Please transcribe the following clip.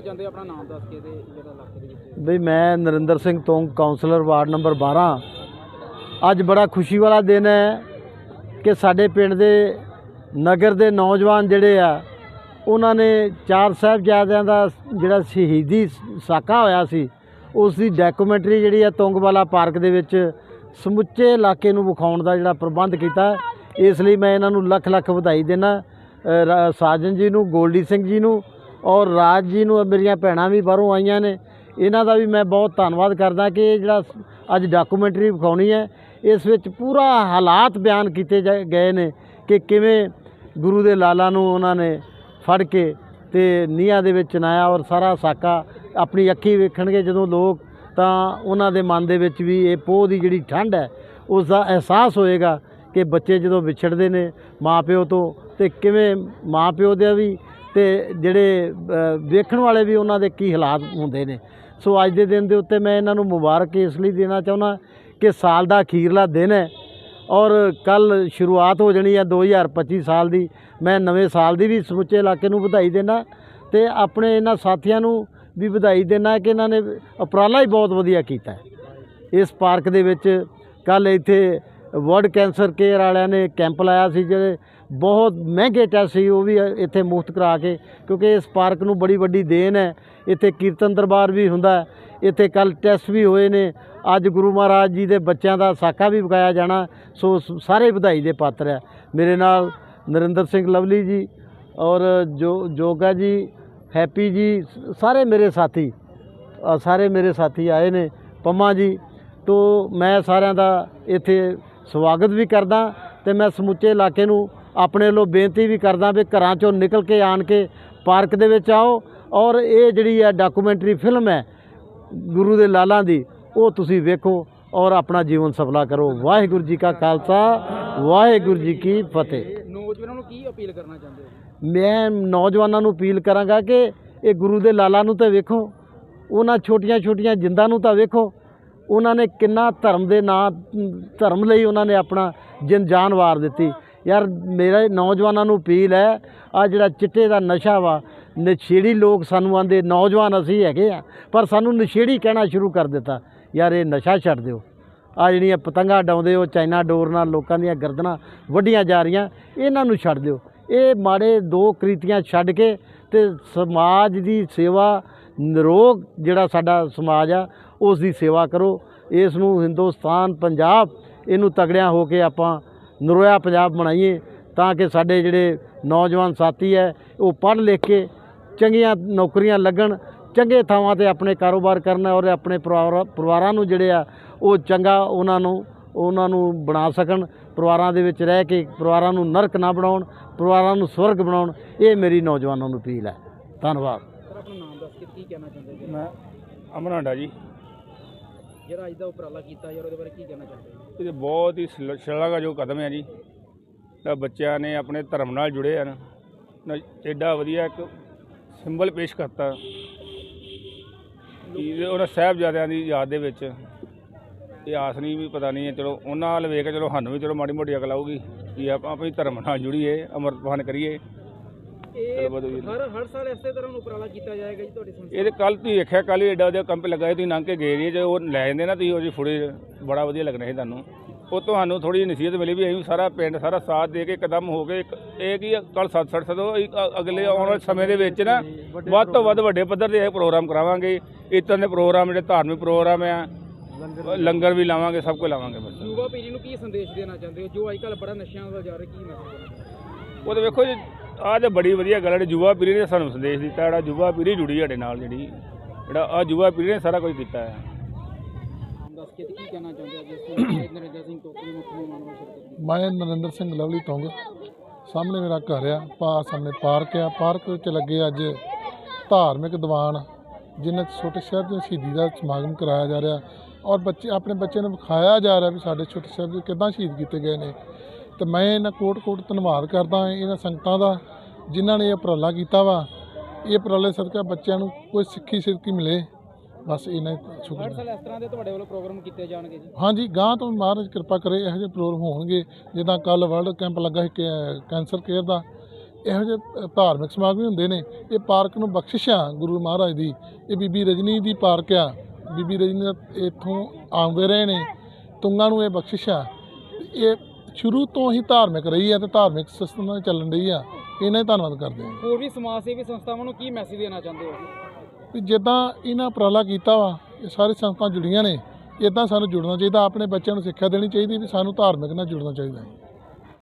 ਕਹਿਣਾ ਚਾਹੁੰਦੇ ਆਪਣਾ ਨਾਮ ਦੱਸ ਕੇ ਤੇ ਜਿਹੜਾ ਇਲਾਕੇ ਦੇ ਵਿੱਚ ਬਈ ਮੈਂ ਨਰਿੰਦਰ ਸਿੰਘ ਤੋਂ ਕਾਉਂਸਲਰ ਵਾਰਡ ਨੰਬਰ 12 ਅੱਜ ਬੜਾ ਖੁਸ਼ੀ ਵਾਲਾ ਦਿਨ ਹੈ ਕਿ ਸਾਡੇ ਪਿੰਡ ਦੇ ਨਗਰ ਦੇ ਨੌਜਵਾਨ ਜਿਹੜੇ ਆ, ਉਹਨਾਂ ਨੇ ਚਾਰ ਸਾਹਿਬਜ਼ਾਦਿਆਂ ਦਾ ਜਿਹੜਾ ਸ਼ਹੀਦੀ ਸਾਕਾ ਹੋਇਆ ਸੀ, ਉਸ ਦੀ ਡਾਕੂਮੈਂਟਰੀ ਜਿਹੜੀ ਆ ਤੁੰਗਵਾਲਾ ਪਾਰਕ ਦੇ ਵਿੱਚ ਸਮੁੱਚੇ ਇਲਾਕੇ ਨੂੰ ਵਿਖਾਉਣ ਦਾ ਜਿਹੜਾ ਪ੍ਰਬੰਧ ਕੀਤਾ ਇਸ ਲਈ ਮੈਂ ਇਹਨਾਂ ਨੂੰ ਲੱਖ ਲੱਖ ਵਧਾਈ ਦੇਣਾ ਸਾਜਨ ਜੀ ਨੂੰ, ਗੋਲਡੀ ਸਿੰਘ ਜੀ ਨੂੰ ਔਰ ਰਾਜ ਜੀ ਨੂੰ ਮੇਰੀਆਂ ਭੈਣਾਂ ਵੀ ਬਾਹਰੋਂ ਆਈਆਂ ਨੇ। ਇਹਨਾਂ ਦਾ ਵੀ ਮੈਂ ਬਹੁਤ ਧੰਨਵਾਦ ਕਰਦਾ ਕਿ ਇਹ ਜਿਹੜਾ ਅੱਜ ਡਾਕੂਮੈਂਟਰੀ ਵਿਖਾਉਣੀ ਹੈ, ਇਸ ਵਿੱਚ ਪੂਰਾ ਹਾਲਾਤ ਬਿਆਨ ਕੀਤੇ ਜਾ- ਗਏ ਨੇ ਕਿ ਕਿਵੇਂ ਗੁਰੂ ਦੇ ਲਾਲਾ ਨੂੰ ਉਹਨਾਂ ਨੇ ਫੜ ਕੇ ਤੇ ਨੀਹਾਂ ਦੇ ਵਿੱਚ ਚਨਾਇਆ ਔਰ ਸਾਰਾ ਸਾਕਾ ਆਪਣੀ ਅੱਖੀ ਵੇਖਣਗੇ। ਜਦੋਂ ਲੋਕ ਤਾਂ ਉਹਨਾਂ ਦੇ ਮਨ ਦੇ ਵਿੱਚ ਵੀ ਇਹ ਪੋਹ ਦੀ ਜਿਹੜੀ ਠੰਡ ਹੈ, ਉਸ ਦਾ ਅਹਿਸਾਸ ਹੋਏਗਾ ਕਿ ਬੱਚੇ ਜਦੋਂ ਵਿਛੜਦੇ ਨੇ ਮਾਪਿਓ ਤੋਂ ਤੇ ਕਿਵੇਂ ਮਾਪਿਓ ਦੇ ਵੀ ਤੇ ਜਿਹੜੇ ਵੇਖਣ ਵਾਲੇ ਵੀ ਉਹਨਾਂ ਦੇ ਕੀ ਹਾਲਾਤ ਹੁੰਦੇ ਨੇ। ਸੋ ਅੱਜ ਦੇ ਦਿਨ ਦੇ ਉੱਤੇ ਮੈਂ ਇਹਨਾਂ ਨੂੰ ਮੁਬਾਰਕ ਇਸ ਲਈ ਦੇਣਾ ਚਾਹੁੰਦਾ ਕਿ ਸਾਲ ਦਾ ਅਖੀਰਲਾ ਦਿਨ ਹੈ ਔਰ ਕੱਲ ਸ਼ੁਰੂਆਤ ਹੋ ਜਾਣੀ ਹੈ 2025 ਸਾਲ ਦੀ। ਮੈਂ ਨਵੇਂ ਸਾਲ ਦੀ ਵੀ ਸਮੁੱਚੇ ਇਲਾਕੇ ਨੂੰ ਵਧਾਈ ਦੇਣਾ ਤੇ ਆਪਣੇ ਇਹਨਾਂ ਸਾਥੀਆਂ ਨੂੰ ਵੀ ਵਧਾਈ ਦੇਣਾ ਕਿ ਇਹਨਾਂ ਨੇ ਉਪਰਾਲਾ ਹੀ ਬਹੁਤ ਵਧੀਆ ਕੀਤਾ ਇਸ ਪਾਰਕ ਦੇ ਵਿੱਚ ਕੱਲ ਇੱਥੇ ਵਰਲਡ ਕੈਂਸਰ ਕੇਅਰ ਵਾਲਿਆਂ ਨੇ ਕੈਂਪ ਲਾਇਆ ਸੀ ਜਿਹੜੇ ਬਹੁਤ ਮਹਿੰਗੇ ਟੈਸਟ ਸੀ, ਉਹ ਵੀ ਇੱਥੇ ਮੁਫਤ ਕਰਾ ਕੇ, ਕਿਉਂਕਿ ਇਸ ਪਾਰਕ ਨੂੰ ਬੜੀ ਵੱਡੀ ਦੇਣ ਹੈ। ਇੱਥੇ ਕੀਰਤਨ ਦਰਬਾਰ ਵੀ ਹੁੰਦਾ ਇੱਥੇ ਕੱਲ ਟੈਸਟ ਵੀ ਹੋਏ ਨੇ। ਅੱਜ ਗੁਰੂ ਮਹਾਰਾਜ ਜੀ ਦੇ ਬੱਚਿਆਂ ਦਾ ਸਾਕਾ ਵੀ ਪਕਾਇਆ ਜਾਣਾ, ਸੋ ਸਾਰੇ ਵਧਾਈ ਦੇ ਪਾਤਰ ਹੈ। ਮੇਰੇ ਨਾਲ ਨਰਿੰਦਰ ਸਿੰਘ ਲਵਲੀ ਜੀ ਔਰ ਜੋ, ਜੋਗਾ ਜੀ, ਹੈਪੀ ਜੀ, ਸਾਰੇ ਮੇਰੇ ਸਾਥੀ ਸਾਰੇ ਮੇਰੇ ਸਾਥੀ ਆਏ ਨੇ। ਪੰਮਾ ਜੀ, ਤੋਂ ਮੈਂ ਸਾਰਿਆਂ ਦਾ ਇੱਥੇ ਸਵਾਗਤ ਵੀ ਕਰਦਾ ਤੇ ਮੈਂ ਸਮੁੱਚੇ ਇਲਾਕੇ ਨੂੰ ਆਪਣੇ ਵੱਲੋਂ ਬੇਨਤੀ ਵੀ ਕਰਦਾ ਵੀ ਘਰਾਂ ਚੋਂ ਨਿਕਲ ਕੇ ਆਣ ਕੇ ਪਾਰਕ ਦੇ ਵਿੱਚ ਆਓ ਔਰ ਇਹ ਜਿਹੜੀ ਹੈ ਡਾਕੂਮੈਂਟਰੀ ਫਿਲਮ ਹੈ ਗੁਰੂ ਦੇ ਲਾਲਾਂ ਦੀ ਉਹ ਤੁਸੀਂ ਵੇਖੋ ਔਰ ਆਪਣਾ ਜੀਵਨ ਸਫਲਾ ਕਰੋ। ਵਾਹਿਗੁਰੂ ਜੀ ਕਾ ਖਾਲਸਾ ਵਾਹਿਗੁਰੂ ਜੀ ਕੀ ਫਤਿਹ। ਨੌਜਵਾਨਾਂ ਨੂੰ ਕੀ ਅਪੀਲ ਕਰਨਾ ਚਾਹੁੰਦੇ ਹੋ? ਮੈਂ ਨੌਜਵਾਨਾਂ ਨੂੰ ਅਪੀਲ ਕਰਾਂਗਾ ਕਿ ਇਹ ਗੁਰੂ ਦੇ ਲਾਲਾਂ ਨੂੰ ਤਾਂ ਵੇਖੋ ਉਹਨਾਂ ਛੋਟੀਆਂ-ਛੋਟੀਆਂ ਜਿੰਦਾਂ ਨੂੰ ਤਾਂ ਵੇਖੋ ਉਹਨਾਂ ਨੇ ਕਿੰਨਾ ਧਰਮ ਦੇ ਨਾਂ, ਧਰਮ ਲਈ ਉਹਨਾਂ ਨੇ ਆਪਣਾ ਜਿੰਦ ਜਾਨ ਵਾਰ ਦਿੱਤੀ। ਯਾਰ, ਮੇਰਾ ਨੌਜਵਾਨਾਂ ਨੂੰ ਅਪੀਲ ਹੈ ਆ ਜਿਹੜਾ ਚਿੱਟੇ ਦਾ ਨਸ਼ਾ ਵਾ, ਨਸ਼ੇੜੀ ਲੋਕ ਸਾਨੂੰ ਆਂਦੇ, ਨੌਜਵਾਨ ਅਸੀਂ ਹੈਗੇ ਆ, ਪਰ ਸਾਨੂੰ ਨਸ਼ੇੜੀ ਕਹਿਣਾ ਸ਼ੁਰੂ ਕਰ ਦਿੱਤਾ। ਯਾਰ, ਇਹ ਨਸ਼ਾ ਛੱਡ ਦਿਓ। ਆ ਜਿਹੜੀਆਂ ਪਤੰਗਾਂ ਡਾਉਂਦੇ ਹੋ, ਚਾਈਨਾ ਡੋਰ ਨਾਲ ਲੋਕਾਂ ਦੀਆਂ ਗਰਦਨਾਂ ਵੱਡੀਆਂ ਜਾ ਰਹੀਆਂ, ਇਹਨਾਂ ਨੂੰ ਛੱਡ ਦਿਓ। ਇਹ ਮਾੜੇ ਦੋ ਕ੍ਰਿਤੀਆਂ ਛੱਡ ਕੇ ਤੇ ਸਮਾਜ ਦੀ ਸੇਵਾ ਨਿਰੋਗ ਜਿਹੜਾ ਸਾਡਾ ਸਮਾਜ ਆ ਉਸ ਦੀ ਸੇਵਾ ਕਰੋ। ਇਸ ਨੂੰ ਹਿੰਦੁਸਤਾਨ ਪੰਜਾਬ ਇਹਨੂੰ ਤਗੜਿਆਂ ਹੋ ਕੇ ਆਪਾਂ ਨਰੋਇਆ ਪੰਜਾਬ ਬਣਾਈਏ ਤਾਂ ਕਿ ਸਾਡੇ ਜਿਹੜੇ ਨੌਜਵਾਨ ਸਾਥੀ ਹੈ ਉਹ ਪੜ੍ਹ ਲਿਖ ਕੇ ਚੰਗੀਆਂ ਨੌਕਰੀਆਂ ਲੱਗਣ ਚੰਗੇ ਥਾਵਾਂ ਤੇ ਆਪਣੇ ਕਾਰੋਬਾਰ ਕਰਨ ਔਰ ਆਪਣੇ ਪਰਿਵਾਰ ਪਰਿਵਾਰਾਂ ਨੂੰ ਜਿਹੜੇ ਆ ਉਹ ਚੰਗਾ ਉਹਨਾਂ ਨੂੰ ਉਹਨਾਂ ਨੂੰ ਬਣਾ ਸਕਣ ਪਰਿਵਾਰਾਂ ਦੇ ਵਿੱਚ ਰਹਿ ਕੇ ਪਰਿਵਾਰਾਂ ਨੂੰ ਨਰਕ ਨਾ ਬਣਾਉਣ ਪਰਿਵਾਰਾਂ ਨੂੰ ਸਵਰਗ ਬਣਾਉਣ ਇਹ ਮੇਰੀ ਨੌਜਵਾਨਾਂ ਨੂੰ ਅਪੀਲ ਹੈ। ਧੰਨਵਾਦ। ਸਰ ਆਪਣਾ ਨਾਮ ਦੱਸ ਕੇ ਕੀ ਕਹਿਣਾ ਚਾਹੁੰਦੇ ਹੋ ਮੈਂ ਅਮਨ ਹਾਂਡਾ ਜੀ। ਜਿਹੜਾ ਅੱਜ ਦਾ ਉਪਰਾਲਾ ਕੀਤਾ ਯਾਰ ਉਹਦੇ ਬਾਰੇ ਕੀ ਕਹਿਣਾ ਚਾਹੁੰਦੇ ਹੋ? ਇਹ ਬਹੁਤ ਹੀ ਸ਼ਲ- ਸ਼ਲਾਘਾ ਜੋ ਕਦਮ ਹੈ ਜੀ। ਤਾਂ ਬੱਚਿਆਂ ਨੇ ਆਪਣੇ ਧਰਮ ਨਾਲ ਜੁੜੇ ਹਨ। ਨਾ ਐਡਾ ਵਧੀਆ ਇੱਕ ਸਿੰਬਲ ਪੇਸ਼ ਕਰਤਾ। ਕਿ ਇਹ ਉਹਨਾਂ ਸਾਹਿਬਜ਼ਾਦਿਆਂ ਦੀ ਯਾਦ ਦੇ ਵਿੱਚ। ਇਹ ਆਸ ਨਹੀਂ ਵੀ ਪਤਾ ਨਹੀਂ ਹੈ ਚਲੋ ਉਹਨਾਂ ਵੱਲ ਵੇਖ ਕੇ ਚਲੋ ਸਾਨੂੰ ਵੀ ਚਲੋ ਮਾੜੀ ਮੋਟੀ ਅਕਲ ਆਊਗੀ। ਕਿ ਆਪਾਂ ਆਪਣੀ ਧਰਮ ਨਾਲ ਜੁੜੀਏ ਅੰਮ੍ਰਿਤਪਾਨ ਕਰੀਏ। ਇਹ ਜੀ। ਹਰ ਹਰ ਸਾਲ ਇਸੇ ਤਰ੍ਹਾਂ ਉਪਰਾਲਾ ਕੀਤਾ ਜਾਏਗਾ ਜੀ ਤੁਹਾਡੀ ਸੰਸਥਾ ਇਹਦੇ ਕੱਲ ਤੁਸੀਂ ਵੇਖਿਆ ਕੱਲ ਐਡਾ ਵਧੀਆ ਕੰਪ ਲੱਗਾ ਸੀ ਤੁਸੀਂ ਲੰਘ ਕੇ ਗਏ ਜੀ ਜੇ ਉਹ ਲੈ ਜਾਂਦੇ ਨਾ ਤੁਸੀਂ ਉਹਦੀ ਫੁੜੇ ਬੜਾ ਵਧੀਆ ਲੱਗਣਾ ਸੀ ਤੁਹਾਨੂੰ। ਉਹ ਤੁਹਾਨੂੰ ਥੋੜੀ ਜਿਹੀ ਨਸੀਹਤ ਮਿਲੀ ਵੀ ਅਸੀਂ ਸਾਰਾ ਪਿੰਡ ਸਾਰਾ ਸਾਥ ਦੇ ਕੇ ਇੱਕਦਮ ਹੋ ਇੱਕ ਇਹ ਕੀ ਕੱਲ ਸੱਤ ਸੱਤ ਸਦੋ ਅਗਲੇ ਆਉਣ ਵਾਲੇ ਸਮੇਂ ਦੇ ਵਿੱਚ ਨਾ ਵੱਧ ਤੋਂ ਵੱਧ ਵੱਡੇ ਪੱਧਰ ਤੇ ਇਹ ਪ੍ਰੋਗਰਾਮ ਕਰਾਵਾਂਗੇ। ਦੇ ਪ੍ਰੋਗਰਾਮ ਜਿਹੜੇ ਧਾਰਮਿਕ ਪ੍ਰੋਗਰਾਮ ਆ ਲੰਗਰ ਵੀ ਲਾਵਾਂਗੇ ਸਭ ਕੁਝ ਲਾਵਾਂਗੇ ਬਸ। ਯੁਵਾ ਪੀੜ੍ਹੀ ਨੂੰ ਕੀ ਸੰਦੇਸ਼ ਦੇਣਾ ਚਾਹੁੰਦੇ ਹੋ? ਜੋ ਅੱਜ ਕੱਲ੍ਹ ਬੜਾ ਨਸ਼ਿਆਂ ਵੱਲ ਜਾ ਰਿਹਾ ਕੀ ਮੈਸੇਜ ਉਹ ਤੇ ਵੇਖੋ ਜੀ ਆਹ ਤੇ ਬੜੀ ਵਧੀਆ ਗੱਲ ਹੈ ਯੁਵਾ ਪੀੜ੍ਹੀ ਨੇ ਸਾਨੂੰ ਸੰਦੇਸ਼ ਦਿੱਤਾ ਜਿਹੜਾ ਯੁਵਾ ਪੀੜ੍ਹੀ ਜੁੜੀ ਸਾਡੇ ਨਾਲ ਜਿਹੜੀ ਜਿਹੜਾ ਆ ਯੁਵਾ ਪੀੜ੍ਹੀ ਨੇ ਸਾਰਾ ਕੁਝ ਕੀਤਾ ਹੈ ਨਾਮ ਦੱਸ ਕੇ ਤੇ ਕੀ ਕਹਿਣਾ ਚਾਹੁੰਦੇ ਹੋ? ਜਿਸ ਤੋਂ ਨਰਿੰਦਰ ਸਿੰਘ ਟੋਕਰੀ ਮੁੱਖ ਮਹਿਮਾਨ ਵਜੋਂ ਸ਼ਿਰਕਤ ਕੀਤੀ। ਮੈਂ ਨਰਿੰਦਰ ਸਿੰਘ ਲਵਲੀ ਟੋਂਗ ਸਾਹਮਣੇ ਮੇਰਾ ਘਰ ਆ ਪਾ ਸਾਹਮਣੇ ਪਾਰਕ ਆ। ਪਾਰਕ ਵਿੱਚ ਲੱਗੇ ਅੱਜ ਧਾਰਮਿਕ ਦੀਵਾਨ ਜਿਨ੍ਹਾਂ 'ਚ ਛੋਟੇ ਸ਼ਹਿਰ ਦੇ ਸ਼ਹੀਦੀ ਦਾ ਸਮਾਗਮ ਕਰਾਇਆ ਜਾ ਰਿਹਾ। ਔਰ ਬੱਚੇ ਆਪਣੇ ਬੱਚੇ ਨੂੰ ਵਿਖਾਇਆ ਜਾ ਰਿਹਾ ਵੀ ਸਾਡੇ ਛੋਟੇ ਸ਼ਹਿਰ ਦੇ ਕਿੱਦਾਂ ਸ਼ਹੀਦ ਕੀਤੇ ਗਏ ਨੇ। ਤੇ ਮੈਂ ਇਹਨਾਂ ਕੋਟ ਕੋਟ ਧੰਨਵਾਦ ਕਰਦਾ ਹਾਂ ਇਹਨਾਂ ਸੰਗਤਾਂ ਦਾ ਜਿਨ੍ਹਾਂ ਨੇ ਇਹ ਉਪਰਾਲਾ ਕੀਤਾ ਵਾ। ਇਹ ਉਪਰਾਲੇ ਸਦਕਾ ਬੱਚਿਆਂ ਨੂੰ ਕੋਈ ਸਿੱਖੀ ਸਿੱਖੀ ਮਿਲੇ ਬਸ ਇਹਨਾਂ ਹਰ ਸ਼ੁਕਰ ਸਾਲ ਇਸ ਤਰ੍ਹਾਂ ਦੇ ਤੁਹਾਡੇ ਵੱਲੋਂ ਪ੍ਰੋਗਰਾਮ ਕੀਤੇ ਜਾਣਗੇ ਜੀ? ਹਾਂਜੀ ਗਾਂ ਤੋਂ ਮਹਾਰਾਜ ਕਿਰਪਾ ਕਰੇ ਇਹੋ ਜਿਹੇ ਪ੍ਰੋਗਰਾਮ ਹੋਣਗੇ ਜਿੱਦਾਂ ਕੱਲ ਵਰਲਡ ਕੈਂਪ ਲੱਗਾ ਸੀ ਕੈਂਸਰ ਕੇਅਰ ਦਾ। ਇਹੋ ਜਿਹੇ ਧਾਰਮਿਕ ਸਮਾਗਮ ਹੁੰਦੇ ਨੇ। ਇਹ ਪਾਰਕ ਨੂੰ ਬਖਸ਼ਿਸ਼ ਆ ਗੁਰੂ ਮਹਾਰਾਜ ਦੀ। ਇਹ ਬੀਬੀ ਰਜਨੀ ਦੀ ਪਾਰਕ ਆ। ਬੀਬੀ ਰਜਨੀ ਇੱਥੋਂ ਆਉਂਦੇ ਰਹੇ ਨੇ। ਤੁੰਗਾਂ ਨੂੰ ਇਹ ਬਖਸ਼ਿਸ਼ ਆ। ਇਹ ਸ਼ੁਰੂ ਤੋਂ ਹੀ ਧਾਰਮਿਕ ਰਹੀ ਆ ਤੇ ਧਾਰਮਿਕ ਸਿਸਟਮ ਨਾਲ ਚੱਲਣ ਰਹੀ ਆ। ਇਹਨਾਂ ਹੀ ਧੰਨਵਾਦ ਕਰਦੇ ਹਾਂ। ਹੋਰ ਵੀ ਸਮਾਜ ਸੇਵੀ ਸੰਸਥਾਵਾਂ ਨੂੰ ਕੀ ਮੈਸੇਜ ਦੇਣਾ ਚਾਹੁੰਦੇ ਹੋ? ਵੀ ਜਿੱਦਾਂ ਇਹਨਾਂ ਉਪਰਾਲਾ ਕੀਤਾ ਵਾ ਇਹ ਸਾਰੀ ਸੰਸਥਾਵਾਂ ਜੁੜੀਆਂ ਨੇ ਇਦਾਂ ਸਾਨੂੰ ਜੁੜਨਾ ਚਾਹੀਦਾ ਆਪਣੇ ਬੱਚਿਆਂ ਨੂੰ ਸਿੱਖਿਆ ਦੇਣੀ ਚਾਹੀਦੀ ਵੀ ਸਾਨੂੰ ਧਾਰਮਿਕ ਨਾਲ ਜੁੜਨਾ ਚਾਹੀਦਾ। ਹੈ